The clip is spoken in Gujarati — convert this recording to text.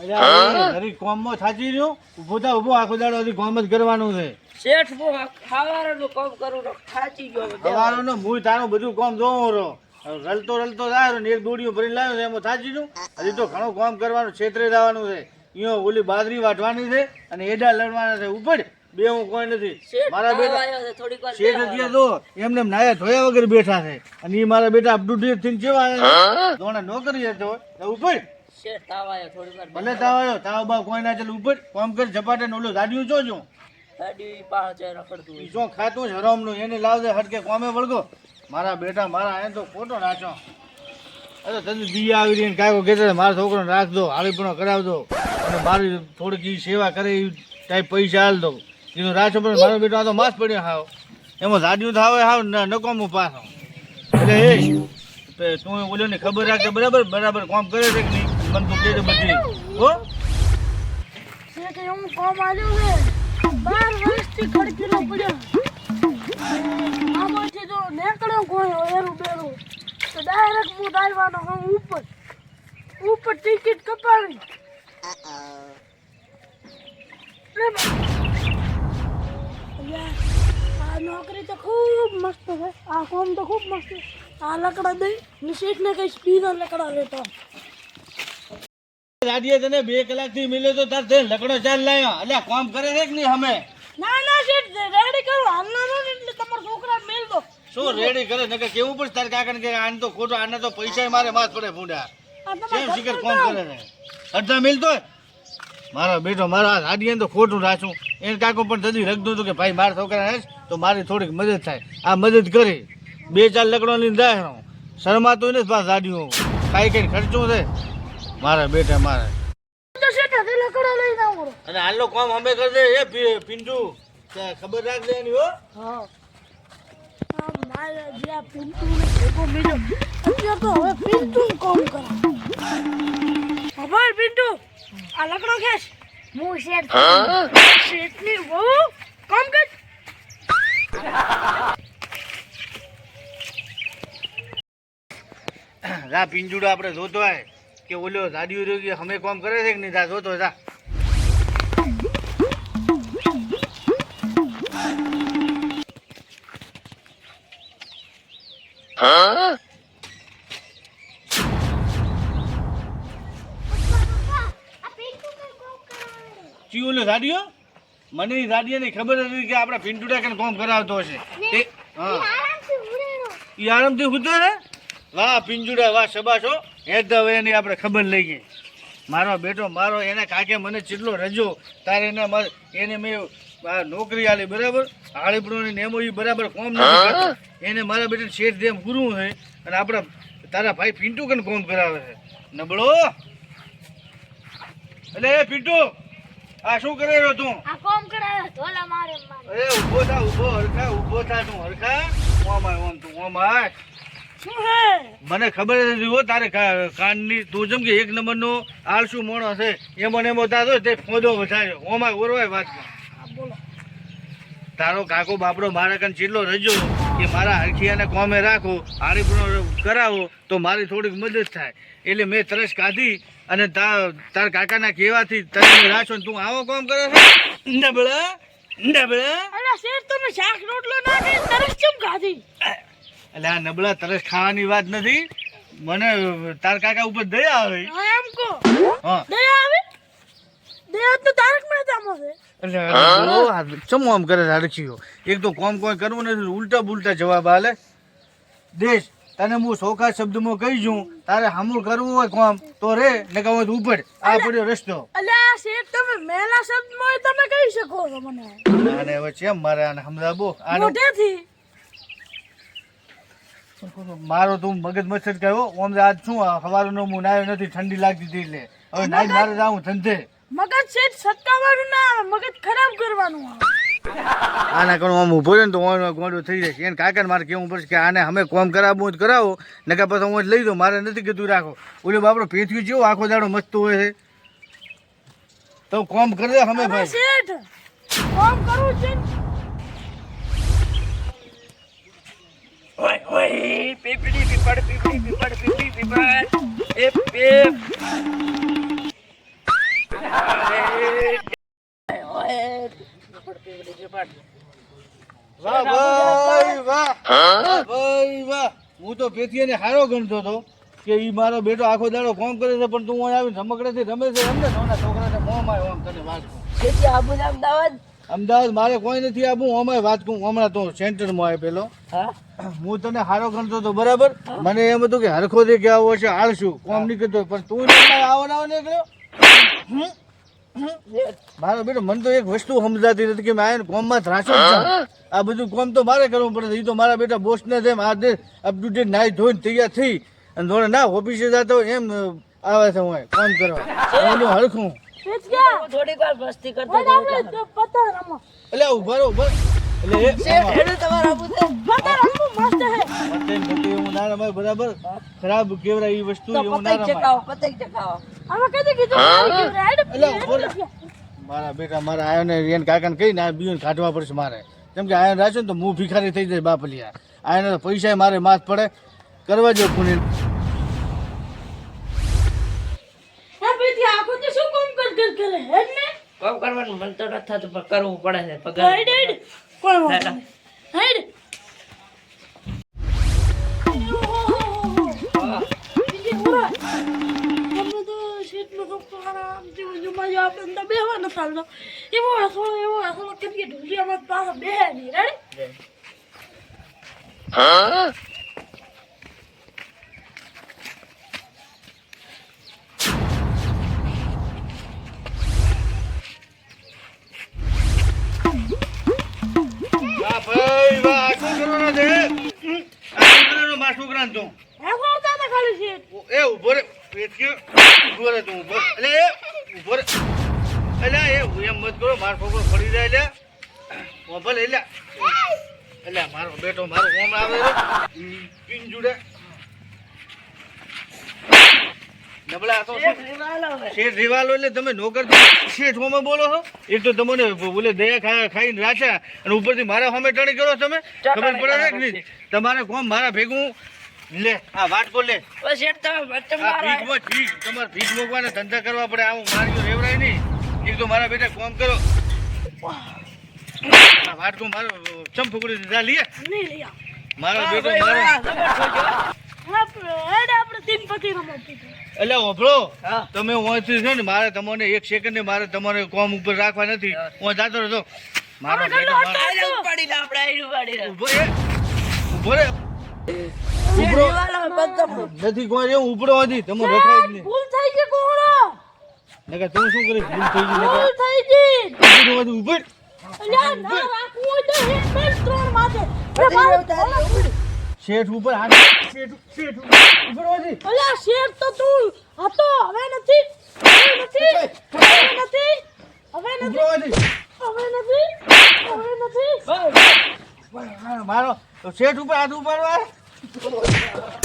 કોમમાં થાચી રહ્યો? ઊભો થા આખો દાડો હજી કોમ જ કરવાનું છે. શેઠ હું ખાવાનું કામ કરું થાચી ગયો હવે દેવા. તારું બધું કોમ જોવો રહો. હવે રલતો રલતો જાય ને એક દોડીઓ ભરીને લાવ્યો છે એમાં થાચી છું હજી તો ઘણું કામ કરવાનું છેતરે જવાનું છે. અહીંયા ઓલી બાજરી વાટવાની છે અને એડા લડવાના છે. ઉપર બે હું કોઈ નથી. મારા બેટા છે, શેઠ એમને એમ નાયા ધોયા વગર બેઠા છે. અને એ મારા બેટા અપડું થઈને કેવા આવ્યા નોકરી હતો ઉપર શેઠ તાવ આવ્યો થોડીક વાર ભલે તાવ આવ્યો તાવ બાવ કોઈ ના ચાલે ઉપર કોમ કર ઝપાટે ને ઓલું પાસે જાય. રખડતું હોય. જો ખાતું છે હરામનું એને લાવજે હટકે કોમે વળગો. મારા બેટા મારા એ તો ખોટો નાચો. અરે તને દીયા આવી રહી ને કાંઈકો કહેતો મારા છોકરો રાખજો હાળીપણો કરાવજો અને મારી થોડીક સેવા કરે એ ટાઈપ પૈસા હાલ દો એનું રાચો પણ મારો બેટો આ તો માસ પડ્યો હાવ. એમાં જાડિયું થાવે હાવ ન- નકોમું પાછો. એટલે એ તે તું ઓલો ને ખબર રાખે બરાબર બરાબર કોમ કરે છે કે નહીં? મને તું કહેજે બધી. હો? શેઠ એવું કામ આવ્યું છે બાર વર્ષથી ખડકીલો પડ્યો આમાંથી જો નીકળ્યો કોઈ એરું બેરું તો ડાયરેક્ટ હું દાયવાનો હું ઉપર ઉપર ટિકિટ કપાવી આ નોકરી તો ખૂબ મસ્ત છે. આ કામ તો ખૂબ મસ્ત છે. આ લકડા દઈ ને શેઠને કઈ લકડા લેતો. રાડીએ તને બે કલાકથી મિલ્યો તો તાર તે લકડો ચાલ લાયો. એટલે કામ કરે છે કે નહીં અમે ના ના શેઠ રેડી કરો. હાલના એટલે તમારા છોકરા મેલ દો. શું રેડી કરે? નકે કેવું પડશે તાર કાકણ કે આને તો ખોટો આને તો પૈસા મારે માથ પડે ફૂંડા કેમ શિકર કોમ કરે છે? અડધા મિલતો મારો બેટો મારા રાડીએ તો ખોટું રાખું એને કાકો પણ જલ્દી રખતું હતું કે ભાઈ મારા છોકરા હે તો મારી થોડીક મદદ થાય. આ મદદ કરી. બે ચાર લકડો લઈને જાય શરમાતું નથી પાસ રાડીઓ કાંઈ કઈ ખર્ચું છે. મારા બેટા મારે. તો શેઠ હાથે લકડો લઈને અને હાલો કામ અમે કરી દે એ પિંજુ ખબર રાખજે એની હો. હા. મારે જે આ પિન્ટુ ને ભેગો મળ્યો અત્યારે તો હવે પિન્ટુ કોમ કરે? ખબર પિન્ટુ આ લકડો ખેંચ. હું શેઠ શેઠની બહુ કામ કર. રા પિંજુડો આપણે જોતો હોય કે ઓલો ગાડીઓ રહ્યો કે અમે કામ કરે છે કે નહીં? જા જોતો જા. ચી ઓલો મને એ ને ખબર હતી કે આપણે પિન્ટુડા કને કોમ કરાવતો હશે. એ હા. ઈ આરામથી ઉતરે વાહ પિંજુડા વાહ શબાશો. હેડ હવે એની આપણે ખબર લઈ ગઈ મારો બેટો મારો એને કાકે મને ચેટલો રજો તારે એને એને મેં નોકરી આલી બરાબર? આળીપણોની નેમો એ બરાબર કોમ નથી એને મારા બેટા શેઠ દેમ ગુરુ છે અને આપણા તારા ભાઈ પિન્ટુ કને કોમ કરાવે છે. નબળો? એટલે એ પિન્ટુ આ શું કરે રહ્યો તું? આ કોમ કરાવે ધોલા મારે મારે. અરે ઊભો થા ઊભો હરખા ઊભો થા તું હરખા. ઓમ આય ઓમ તું ઓમ આય. મને ખબર નથી હો તારે કા- કાનની તું જેમ કે એક નંબરનો આળસુ મોણો છે એમો ને એમો તારો તે ફોદો વધાર્યો ઓમાં ઓરવાય વાત તારો કાકો બાપડો મારા કન ચીટલો રજો. કે મારા હરખિયાને કોમે રાખો હારીપુરો કરાવો તો મારી થોડીક મદદ થાય. એટલે મેં તરસ કાઢી અને તાર તાર કાકાના કહેવાથી તને રાખો ને તું આવો કોમ કરે છે? નબળા નબળા અરે શેઠ તમે શાક રોટલો નાખી તરસ કેમ ખાધી એટલે આ નબળા તરસ ખાવાની વાત નથી. મને તાર કાકા ઉપર દયા આવે. એમ કો હા. દયા આવે? દયા તો તારક છે. એટલે ચમ આમ કરે છે એક તો કોમ કોઈ કરવું નથી ઉલટા બુલટા જવાબ આલે. દેશ તને હું સોખા શબ્દમાં કહી છું તારે હમું કરવું હોય કોમ તો રે ને કહું તો ઉપર આ પડ્યો રસ્તો. અલ્યા આ શેઠ તમે મેલા શબ્દમાં તમે કહી શકો છો મને. અને હવે ચેમ મારે આને સમજાવો આને મોઢેથી. મારો તું મગજ મચ્છર કહ્યો ઓમ આજ શું સવારનો હું નાયો નથી ઠંડી લાગતી હતી એટલે. હવે નાઈ મારે જાઉં ધંધે. મગજ છે સટકાવાનું ના મગજ ખરાબ કરવાનું આના કણ આમ ઊભો રહે ને તો ઓનો ગોંડો થઈ જાય એને કાકાને મારે કેવું પડશે કે આને અમે કોમ કરાવવું જ કરાવો નકા પછી હું જ લઈ દઉં મારે નથી કીધું રાખો. ઓલો બાપડો પેથ્યું જેવો આખો દાડો મસ્ત હોય છે. તો કોમ કરે અમે અરે ભાઈ. કોમ કામ કરવું છે હું તો પેથીને હારો ગણતો હતો કે ઈ મારો બેટો આખો દાડો કોમ કરે છે પણ તું આવી આવીને રમકડેથી રમે છે. રમે સોના છોકરાને મોં ઓમ તને વાત અમદાવાદ અમદાવાદ મારે કોઈ નથી આપવું અમારે વાત કહું હમણાં તો સેન્ટરમાં આવે પેલો. હું? તને હારો ગણતો હતો બરાબર મને એમ હતું કે હરખો દે કે આવો છે આળશું કોમ નહીં કરતો પણ તું આવો ના નીકળ્યો. મારો બેટો મને તો એક વસ્તુ સમજાતી નથી કે મેં કોમમાં ત્રાસો આ બધું કોમ તો મારે કરવું પડે એ તો મારા બેટા બોસ ને જેમ આ અપ ટુ ડેટ નાઈ ધોઈને તૈયાર થઈ. અને થોડે ના ઓફિસે જતો એમ આવે છે હું કામ કરવા. હરખું. થોડીક વાર મસ્તી કરતો પતંગ રમો. એટલે ઊભા રહો ઊભા ના બરાબર? ખરાબ કેવડાય એ વસ્તુ એવું ના રમાય. મારા બેટા મારા આયોને એને કાકાને કહીને આ બીઓને કાઢવા પડશે મારે. કેમ કે આયન રાખ્યો ને તો હું ભિખારી થઈ જાય બાપલિયા. આયને તો પૈસા મારે માથ પડે. કરવા જો પુણે કરે હેડ ને? કોમ કરવાનું? મન તો નથી થતું પણ કરવું પડે છે પગાર. હેડ હેડ. નહીં. હેડ. બીજી મારા તું હસવો આવતા હતા ખાલી શેઠ. એ ઊભો રે ઊભો રે તું ઊભો. એટલે એ ઊભો રે. એટલે એ હું એમ મત કરો મારો છોકરો ફરી જાય લે. ઓ એટલે એટલે મારો બેટો મારો ઓમ આવે. પિન જુડે. નબળા તો શેઠ રીવાલો એટલે તમે નોકર શેઠ હોમે બોલો છો એક તો તમને બોલે દયા ખા ખાઈને રાખ્યા અને ઉપરથી મારા હોમે ટણી કરો તમે. ખબર પડે નહીં? તમારે કોમ મારા ભેગું? લે આ વાટકો લે. શેઠ તમે મારા ભીખમાં ભીખ તમારે ભીખ મૂકવાના ધંધા કરવા પડે. આવું માર્યો રેવડાય નહીં. એક તો મારા બેટા કોમ કરો. આ વાટકો મારો ચમ ફૂકડી દીધા. મારો બેટો મારો. આપણે તીન પતિ રમત એટલે ઓભળો હા. તમે ઓયથી છે ને મારે તમને એક સેકન્ડ મારે તમારે કોમ ઉપર રાખવા નથી. હું. જાતો રહેતો મારો. ઊભો રે ઉભરો. નથી કોઈ રે ઉપડો હતી તમે રખાય જ નહીં. ભૂલ થઈ ગઈ કોહરો નકર તું શું કરીશ ભૂલ થઈ ગઈ ભૂલ થઈ ગઈ. ઉપડો ઊભો અલ્યા ના રાખવું હોય તો હેડ બેલ ત્રણ માથે પતી ગયું તારે. શેઠ ઉપર હાથ શેઠ શેઠ ઉપર. અલ્યા શેર તો તું. હતો હવે નથી. હવે નથી. હવે નથી. હવે નથી. હવે નથી. હવે નથી. મારો તો શેઠ ઉપર હાથ ઉપાડવા.